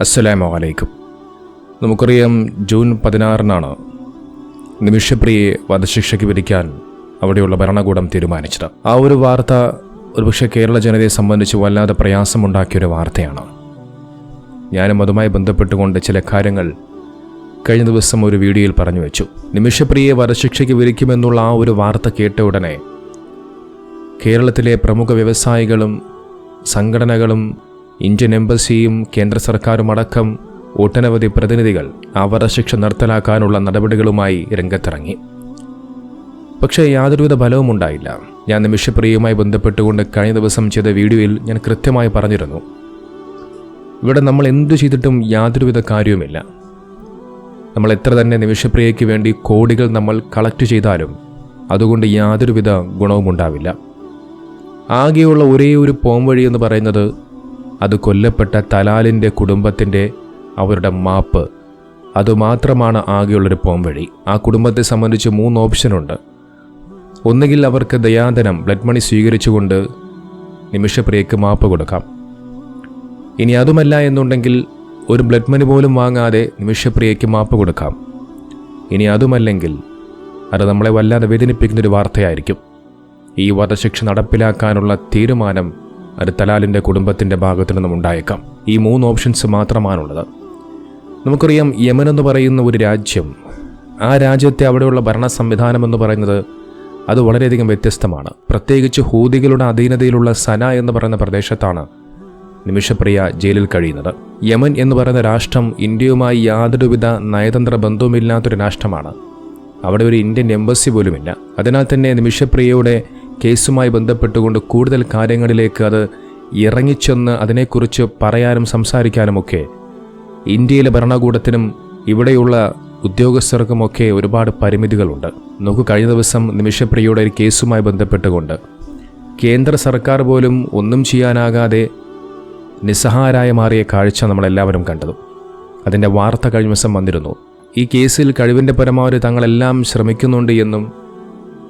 അസ്സലാമു അലൈക്കും. നമുക്കറിയാം ജൂൺ പതിനാറിനാണ് നിമിഷപ്രിയെ വധശിക്ഷയ്ക്ക് വിധിക്കാൻ അവിടെയുള്ള ഭരണകൂടം തീരുമാനിച്ചത്. ആ ഒരു വാർത്ത ഒരുപക്ഷെ കേരള ജനതയെ സംബന്ധിച്ച് വല്ലാതെ പ്രയാസമുണ്ടാക്കിയൊരു വാർത്തയാണ്. ഞാനും അതുമായി ബന്ധപ്പെട്ടുകൊണ്ട് ചില കാര്യങ്ങൾ കഴിഞ്ഞ ദിവസം ഒരു വീഡിയോയിൽ പറഞ്ഞു വെച്ചു. നിമിഷപ്രിയെ വധശിക്ഷയ്ക്ക് വിധിക്കുമെന്നുള്ള ആ ഒരു വാർത്ത കേട്ട ഉടനെ കേരളത്തിലെ പ്രമുഖ വ്യവസായികളും സംഘടനകളും ഇന്ത്യൻ എംബസിയും കേന്ദ്ര സർക്കാരും അടക്കം ഒട്ടനവധി പ്രതിനിധികൾ അവധശിക്ഷ വധശിക്ഷ നിർത്തലാക്കാനുള്ള നടപടികളുമായി രംഗത്തിറങ്ങി. പക്ഷേ യാതൊരുവിധ ഫലവും ഉണ്ടായില്ല. ഞാൻ നിമിഷപ്രിയയുമായി ബന്ധപ്പെട്ടുകൊണ്ട് കഴിഞ്ഞ ദിവസം ചെയ്ത വീഡിയോയിൽ ഞാൻ കൃത്യമായി പറഞ്ഞിരുന്നു. ഇവിടെ നമ്മൾ എന്തു ചെയ്തിട്ടും യാതൊരുവിധ കാര്യവുമില്ല. നമ്മൾ എത്ര തന്നെ നിമിഷപ്രിയയ്ക്ക് വേണ്ടി കോടികൾ നമ്മൾ കളക്ട് ചെയ്താലും അതുകൊണ്ട് യാതൊരുവിധ ഗുണവും ഉണ്ടാവില്ല ആകെയുള്ള ഒരേ ഒരു പോംവഴി എന്ന് പറയുന്നത് അത് കൊല്ലപ്പെട്ട തലാലിന്റെ കുടുംബത്തിന്റെ അവരുടെ മാപ്പ്. അതുമാത്രമാണ് ആകെയുള്ളൊരു പോംവഴി. ആ കുടുംബത്തെ സംബന്ധിച്ച് മൂന്ന് ഓപ്ഷനുണ്ട് ഒന്നുകിൽ അവർക്ക് ദയാദനം ബ്ലഡ് മണി സ്വീകരിച്ചുകൊണ്ട് നിമിഷപ്രിയക്ക് മാപ്പ് കൊടുക്കാം. ഇനി അതുമല്ല എന്നുണ്ടെങ്കിൽ ഒരു ബ്ലഡ് മണി പോലും വാങ്ങാതെ നിമിഷപ്രിയയ്ക്ക് മാപ്പ് കൊടുക്കാം. ഇനി അതുമല്ലെങ്കിൽ അത് നമ്മളെ വല്ലാതെ വേദനിപ്പിക്കുന്നൊരു വാർത്തയായിരിക്കും. ഈ വധശിക്ഷ നടപ്പിലാക്കാനുള്ള തീരുമാനം അത് തലാലിന്റെ കുടുംബത്തിന്റെ ഭാഗത്തു നിന്നും ഉണ്ടായേക്കാം. ഈ മൂന്ന് ഓപ്ഷൻസ് മാത്രമാണുള്ളത്. നമുക്കറിയാം യമൻ എന്ന് പറയുന്ന ഒരു രാജ്യം ആ രാജ്യത്തെ അവിടെയുള്ള ഭരണ സംവിധാനം എന്ന് പറയുന്നത് അത് വളരെയധികം വ്യത്യസ്തമാണ്. പ്രത്യേകിച്ച് ഹൂതികളുടെ അധീനതയിലുള്ള സന എന്ന് പറയുന്ന പ്രദേശത്താണ് നിമിഷപ്രിയ ജയിലിൽ കഴിയുന്നത്. യമൻ എന്ന് പറയുന്ന രാഷ്ട്രം ഇന്ത്യയുമായി യാതൊരുവിധ നയതന്ത്ര ബന്ധവുമില്ലാത്തൊരു രാഷ്ട്രമാണ്. അവിടെ ഒരു ഇന്ത്യൻ എംബസി പോലുമില്ല. അതിനാൽ തന്നെ നിമിഷപ്രിയയുടെ കേസുമായി ബന്ധപ്പെട്ടുകൊണ്ട് കൂടുതൽ കാര്യങ്ങളിലേക്ക് അത് ഇറങ്ങിച്ചെന്ന് അതിനെക്കുറിച്ച് പറയാനും സംസാരിക്കാനുമൊക്കെ. ഇന്ത്യയിലെ ഭരണകൂടത്തിനും ഇവിടെയുള്ള ഉദ്യോഗസ്ഥർക്കുമൊക്കെ ഒരുപാട് പരിമിതികളുണ്ട്. നമുക്ക് കഴിഞ്ഞ ദിവസം നിമിഷപ്രിയയുടെ ഒരു കേസുമായി ബന്ധപ്പെട്ടുകൊണ്ട്. കേന്ദ്ര സർക്കാർ പോലും ഒന്നും ചെയ്യാനാകാതെ നിസ്സഹായരായ മാറിയ കാഴ്ച നമ്മളെല്ലാവരും കണ്ടതും. അതിന്റെ വാർത്ത കഴിഞ്ഞ ദിവസം വന്നിരുന്നു. ഈ കേസിൽ കഴിവിന്റെ പരമാവധി തങ്ങളെല്ലാം ശ്രമിക്കുന്നുണ്ട് എന്നും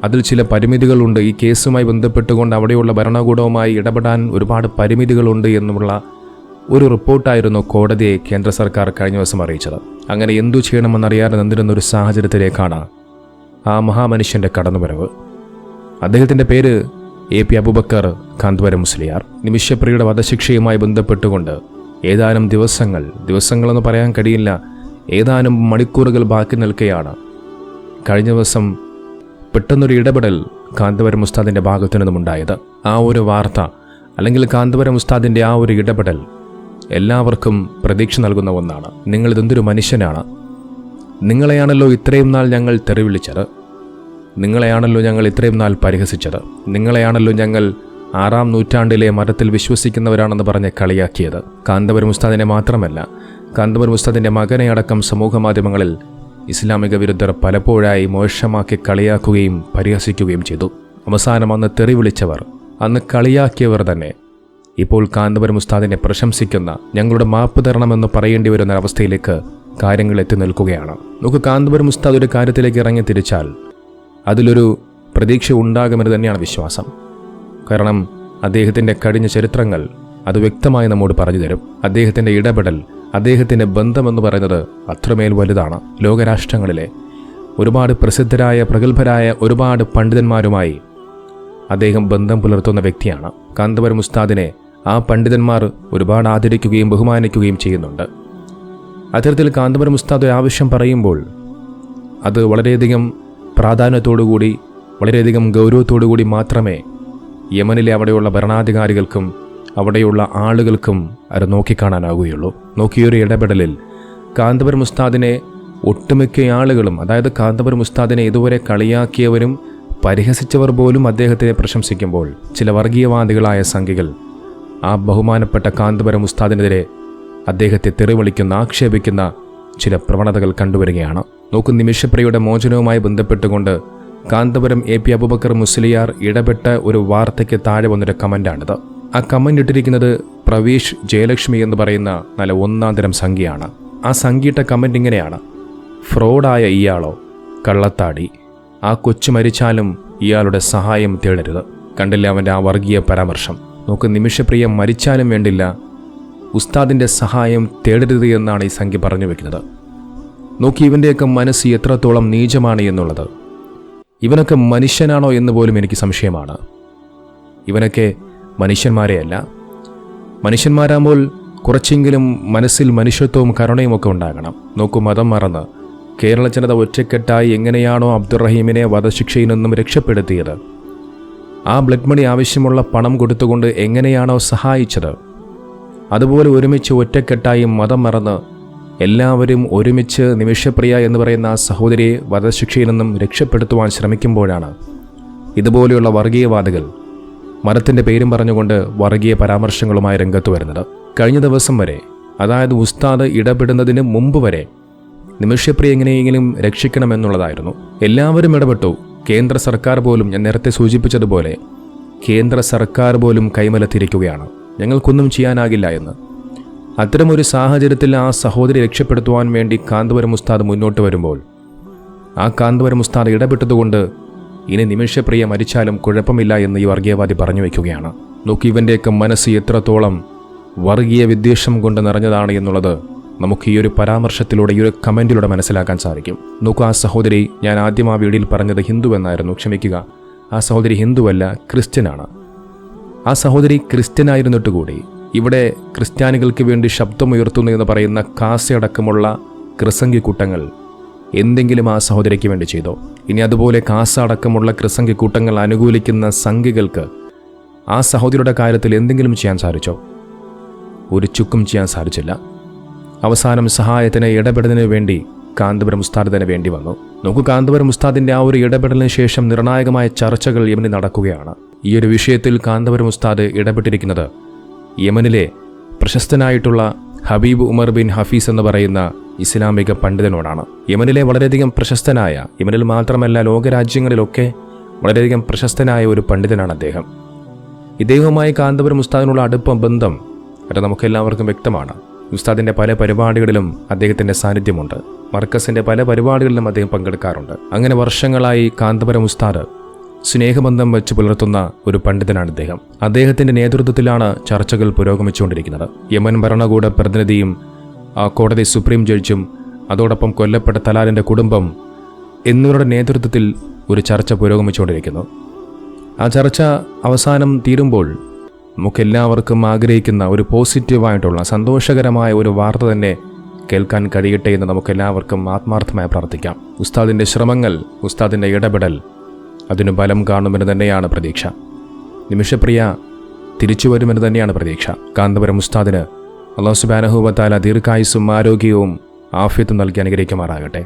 അതിൽ ചില പരിമിതികളുണ്ട്. ഈ കേസുമായി ബന്ധപ്പെട്ടുകൊണ്ട് അവിടെയുള്ള ഭരണകൂടവുമായി ഇടപെടാൻ ഒരുപാട് പരിമിതികളുണ്ട് എന്നുമുള്ള ഒരു റിപ്പോർട്ടായിരുന്നു കോടതിയെ കേന്ദ്ര സർക്കാർ കഴിഞ്ഞ ദിവസം അറിയിച്ചത്. അങ്ങനെ എന്തു ചെയ്യണമെന്നറിയാതെ നിന്നിരുന്ന ഒരു സാഹചര്യത്തിലേക്കാണ് ആ മഹാമനുഷ്യന്റെ കടന്നുവരവ്. അദ്ദേഹത്തിന്റെ പേര് എ പി അബുബക്കർ കാന്തപുരം മുസ്ലിയാർ. നിമിഷപ്രിയുടെ വധശിക്ഷയുമായി ബന്ധപ്പെട്ടുകൊണ്ട് ഏതാനും ദിവസങ്ങൾ ദിവസങ്ങളെന്ന് പറയാൻ കഴിയില്ല ഏതാനും മണിക്കൂറുകൾ ബാക്കി നിൽക്കുകയാണ് കഴിഞ്ഞ ദിവസം പെട്ടെന്നൊരു ഇടപെടൽ കാന്തപുരം ഉസ്താദിന്റെ ഭാഗത്തു നിന്നുമുണ്ടായത് ആ ഒരു വാർത്ത അല്ലെങ്കിൽ കാന്തപുരം ഉസ്താദിന്റെ ആ ഒരു ഇടപെടൽ എല്ലാവർക്കും പ്രതീക്ഷ നൽകുന്ന ഒന്നാണ്. നിങ്ങളിതെന്തൊരു മനുഷ്യനാണ്? നിങ്ങളെയാണല്ലോ ഇത്രയും നാൾ ഞങ്ങൾ തെറിവിളിച്ചത്. നിങ്ങളെയാണല്ലോ ഞങ്ങൾ ഇത്രയും നാൾ പരിഹസിച്ചത്. നിങ്ങളെയാണല്ലോ ഞങ്ങൾ ആറാം നൂറ്റാണ്ടിലെ മതത്തിൽ വിശ്വസിക്കുന്നവരാണെന്ന് പറഞ്ഞ് കളിയാക്കിയത്. കാന്തപുരം ഉസ്താദിനെ മാത്രമല്ല കാന്തപുരം ഉസ്താദിന്റെ മകനെ അടക്കം സമൂഹമാധ്യമങ്ങളിൽ ഇസ്ലാമിക വിരുദ്ധർ പലപ്പോഴായി മോശമാക്കി കളിയാക്കുകയും പരിഹസിക്കുകയും ചെയ്തു. അവസാനം അന്ന് തെറി വിളിച്ചവർ അന്ന് കളിയാക്കിയവർ തന്നെ. ഇപ്പോൾ കാന്തപുരം ഉസ്താദിനെ പ്രശംസിക്കുന്ന ഞങ്ങളുടെ മാപ്പ് തരണമെന്ന് പറയേണ്ടി വരുന്ന അവസ്ഥയിലേക്ക് കാര്യങ്ങൾ എത്തി നിൽക്കുകയാണ്. നമുക്ക് കാന്തപുരം ഉസ്താദ് ഒരു കാര്യത്തിലേക്ക് ഇറങ്ങി തിരിച്ചാൽ അതിലൊരു പ്രതീക്ഷ ഉണ്ടാകുമെന്ന് തന്നെയാണ് വിശ്വാസം. കാരണം അദ്ദേഹത്തിന്റെ കഴിഞ്ഞ ചരിത്രങ്ങൾ അത് വ്യക്തമായി നമ്മോട് പറഞ്ഞു തരും. അദ്ദേഹത്തിന്റെ ഇടപെടൽ അദ്ദേഹത്തിന്റെ ബന്ധമെന്ന് പറയുന്നത് അത്രമേൽ വലുതാണ്. ലോകരാഷ്ട്രങ്ങളിലെ ഒരുപാട് പ്രസിദ്ധരായ പ്രഗത്ഭരായ ഒരുപാട് പണ്ഡിതന്മാരുമായി അദ്ദേഹം ബന്ധം പുലർത്തുന്ന വ്യക്തിയാണ്. കാന്തപുരം ഉസ്താദിനെ ആ പണ്ഡിതന്മാർ ഒരുപാട് ആദരിക്കുകയും ബഹുമാനിക്കുകയും ചെയ്യുന്നുണ്ട്. അത്തരത്തിൽ കാന്തപുരം ഉസ്താദ് ആവശ്യം പറയുമ്പോൾ അത് വളരെയധികം പ്രാധാന്യത്തോടുകൂടി വളരെയധികം ഗൗരവത്തോടുകൂടി മാത്രമേ യമനിലെ അവിടെയുള്ള ഭരണാധികാരികൾക്കും അവിടെയുള്ള ആളുകൾക്കും അത് നോക്കിക്കാണാനാവുകയുള്ളൂ. നോക്കിയൊരു ഇടപെടലിൽ കാന്തപുരം ഉസ്താദിനെ ഒട്ടുമിക്ക ആളുകളും അതായത് കാന്തപുരം ഉസ്താദിനെ ഇതുവരെ കളിയാക്കിയവരും പരിഹസിച്ചവർ പോലും അദ്ദേഹത്തെ പ്രശംസിക്കുമ്പോൾ ചില വർഗീയവാദികളായ സംഖ്യകൾ ആ ബഹുമാനപ്പെട്ട കാന്തപുരം ഉസ്താദിനെതിരെ അദ്ദേഹത്തെ തെറിവിളിക്കുന്ന ആക്ഷേപിക്കുന്ന ചില പ്രവണതകൾ കണ്ടുവരികയാണ്. നോക്കു നിമിഷപ്രിയയുടെ മോചനവുമായി ബന്ധപ്പെട്ടുകൊണ്ട് കാന്തപുരം എ പി അബുബക്കർ മുസ്ലിയാർ ഇടപെട്ട ഒരു വാർത്തയ്ക്ക് താഴെ വന്നൊരു കമന്റാണിത് ആ കമന്റ് ഇട്ടിരിക്കുന്നത് പ്രവീഷ് ജയലക്ഷ്മി എന്ന് പറയുന്ന നല്ല ഒന്നാം തരം സംഖ്യയാണ്. ആ സംഖ്യയിട്ട കമന്റ് ഇങ്ങനെയാണ്. ഫ്രോഡായ ഇയാളോ കള്ളത്താടി. ആ കൊച്ചു മരിച്ചാലും ഇയാളുടെ സഹായം തേടരുത്. കണ്ടില്ല അവന്റെ ആ വർഗീയ പരാമർശം? നോക്ക് നിമിഷപ്രിയ മരിച്ചാലും വേണ്ടില്ല ഉസ്താദിന്റെ സഹായം തേടരുത് എന്നാണ് ഈ സംഖ്യ പറഞ്ഞു വെക്കുന്നത്. നോക്കി ഇവന്റെയൊക്കെ മനസ്സ് എത്രത്തോളം നീചമാണ് എന്നുള്ളത്. ഇവനൊക്കെ മനുഷ്യനാണോ എന്ന് പോലും എനിക്ക് സംശയമാണ്. ഇവനൊക്കെ മനുഷ്യന്മാരെയല്ല. മനുഷ്യന്മാരാകുമ്പോൾ കുറച്ചെങ്കിലും മനസ്സിൽ മനുഷ്യത്വവും കരുണയും ഒക്കെ ഉണ്ടാകണം. നോക്കൂ മതം മറന്ന് കേരള ജനത ഒറ്റക്കെട്ടായി എങ്ങനെയാണോ അബ്ദുറഹീമിനെ വധശിക്ഷയിൽ നിന്നും രക്ഷപ്പെടുത്തിയത്? ആ ബ്ലഡ് മണി ആവശ്യമുള്ള പണം കൊടുത്തുകൊണ്ട് എങ്ങനെയാണോ സഹായിച്ചത്? അതുപോലെ ഒരുമിച്ച് ഒറ്റക്കെട്ടായി മതം മറന്ന് എല്ലാവരും ഒരുമിച്ച് നിമിഷപ്രിയ എന്ന് പറയുന്ന ആ സഹോദരിയെ വധശിക്ഷയിൽ നിന്നും രക്ഷപ്പെടുത്തുവാൻ ശ്രമിക്കുമ്പോഴാണ് ഇതുപോലെയുള്ള വർഗീയവാദികൾ മതത്തിന്റെ പേരും പറഞ്ഞുകൊണ്ട് വർഗീയ പരാമർശങ്ങളുമായി രംഗത്ത് വരുന്നത്. കഴിഞ്ഞ ദിവസം വരെ അതായത് ഉസ്താദ് ഇടപെടുന്നതിന് മുമ്പ് വരെ നിമിഷപ്രിയ എങ്ങനെയെങ്കിലും രക്ഷിക്കണമെന്നുള്ളതായിരുന്നു. എല്ലാവരും ഇടപെട്ടു. കേന്ദ്ര സർക്കാർ പോലും ഞാൻ നേരത്തെ സൂചിപ്പിച്ചതുപോലെ കേന്ദ്ര സർക്കാർ പോലും കൈമലത്തിരിക്കുകയാണ്. ഞങ്ങൾക്കൊന്നും ചെയ്യാനാകില്ല എന്ന്. അത്തരമൊരു സാഹചര്യത്തിൽ ആ സഹോദരി രക്ഷപ്പെടുത്തുവാൻ വേണ്ടി കാന്തപുരം ഉസ്താദ് മുന്നോട്ട് വരുമ്പോൾ ആ കാന്തപുരം ഉസ്താദ് ഇടപെട്ടതുകൊണ്ട് ഇനി നിമിഷപ്രിയ മരിച്ചാലും കുഴപ്പമില്ല എന്ന് ഈ വർഗീയവാദി പറഞ്ഞു വയ്ക്കുകയാണ്. നോക്കി ഇവന്റെയൊക്കെ മനസ്സ് എത്രത്തോളം വർഗീയ വിദ്വേഷം കൊണ്ട് നിറഞ്ഞതാണ് എന്നുള്ളത് നമുക്ക് ഈ ഒരു പരാമർശത്തിലൂടെ ഈ ഒരു കമന്റിലൂടെ മനസ്സിലാക്കാൻ സാധിക്കും. നോക്കൂ ആ സഹോദരി ഞാൻ ആദ്യം ആ വീടിൽ പറഞ്ഞത് ഹിന്ദു എന്നായിരുന്നു. ക്ഷമിക്കുക ആ സഹോദരി ഹിന്ദുവല്ല ക്രിസ്ത്യനാണ്. ആ സഹോദരി ക്രിസ്ത്യനായിരുന്നിട്ട് കൂടി ഇവിടെ ക്രിസ്ത്യാനികൾക്ക് വേണ്ടി ശബ്ദമുയർത്തുന്നു എന്ന് പറയുന്ന കാസയടക്കമുള്ള ക്രിസംഗി കൂട്ടങ്ങൾ എന്തെങ്കിലും ആ സഹോദരിക്ക് വേണ്ടി ചെയ്തോ. ഇനി അതുപോലെ കാസ അടക്കമുള്ള കൂട്ടങ്ങൾ അനുകൂലിക്കുന്ന സംഘികൾക്ക് ആ സഹോദരിയുടെ കാര്യത്തിൽ എന്തെങ്കിലും ചെയ്യാൻ സാധിച്ചോ? ഒരു ചുക്കും ചെയ്യാൻ സാധിച്ചില്ല. അവസാനം സഹായത്തിന് ഇടപെടലിന് വേണ്ടി കാന്തപുരം ഉസ്താദിന് വേണ്ടി വന്നു. നോക്കൂ കാന്തപുരം ഉസ്താദിന്റെ ആ ഒരു ഇടപെടലിന് ശേഷം നിർണായകമായ ചർച്ചകൾ യമനിൽ നടക്കുകയാണ്. ഈ ഒരു വിഷയത്തിൽ കാന്തപുരം ഉസ്താദ് ഇടപെട്ടിരിക്കുന്നത് യമനിലെ പ്രശസ്തനായിട്ടുള്ള ഹബീബ് ഉമർ ബിൻ ഹഫീസ് എന്ന് പറയുന്ന ഇസ്ലാമിക പണ്ഡിതനോടാണ്. യമനിലെ വളരെയധികം പ്രശസ്തനായ യമനിൽ മാത്രമല്ല ലോകരാജ്യങ്ങളിലൊക്കെ വളരെയധികം പ്രശസ്തനായ ഒരു പണ്ഡിതനാണ് അദ്ദേഹം. ഇദ്ദേഹവുമായി കാന്തപുരം ഉസ്താദിനുള്ള അടുപ്പം ബന്ധം അത് നമുക്കെല്ലാവർക്കും വ്യക്തമാണ്. ഉസ്താദിന്റെ പല പരിപാടികളിലും അദ്ദേഹത്തിന്റെ സാന്നിധ്യമുണ്ട്. മർക്കസിന്റെ പല പരിപാടികളിലും അദ്ദേഹം പങ്കെടുക്കാറുണ്ട്. അങ്ങനെ വർഷങ്ങളായി കാന്തപുരം ഉസ്താദ് സ്നേഹബന്ധം വെച്ച് പുലർത്തുന്ന ഒരു പണ്ഡിതനാണ് അദ്ദേഹം അദ്ദേഹത്തിന്റെ നേതൃത്വത്തിലാണ് ചർച്ചകൾ പുരോഗമിച്ചുകൊണ്ടിരിക്കുന്നത്. യമൻ ഭരണകൂട പ്രതിനിധിയും ആ കോടതി സുപ്രീം ജഡ്ജും അതോടൊപ്പം കൊല്ലപ്പെട്ട തലാലിന്റെ കുടുംബം എന്നിവരുടെ നേതൃത്വത്തിൽ ഒരു ചർച്ച പുരോഗമിച്ചുകൊണ്ടിരിക്കുന്നു. ആ ചർച്ച അവസാനം തീരുമ്പോൾ നമുക്കെല്ലാവർക്കും ആഗ്രഹിക്കുന്ന ഒരു പോസിറ്റീവായിട്ടുള്ള സന്തോഷകരമായ ഒരു വാർത്ത തന്നെ കേൾക്കാൻ കഴിയട്ടെ എന്ന് നമുക്കെല്ലാവർക്കും ആത്മാർത്ഥമായി പ്രാർത്ഥിക്കാം. ഉസ്താദിന്റെ ശ്രമങ്ങൾ ഉസ്താദിന്റെ ഇടപെടൽ അതിന് ബലം കാണുമെന്ന് തന്നെയാണ് പ്രതീക്ഷ. നിമിഷപ്രിയ തിരിച്ചു വരുമെന്ന് തന്നെയാണ് പ്രതീക്ഷ. കാന്തപുരം ഉസ്താദിന് അള്ളാഹു സുബാനഹുബത്താല ദീർഘായുസും ആരോഗ്യവും ആഫ്യത്തും നൽകി അനുഗ്രഹിക്കുമാറാകട്ടെ.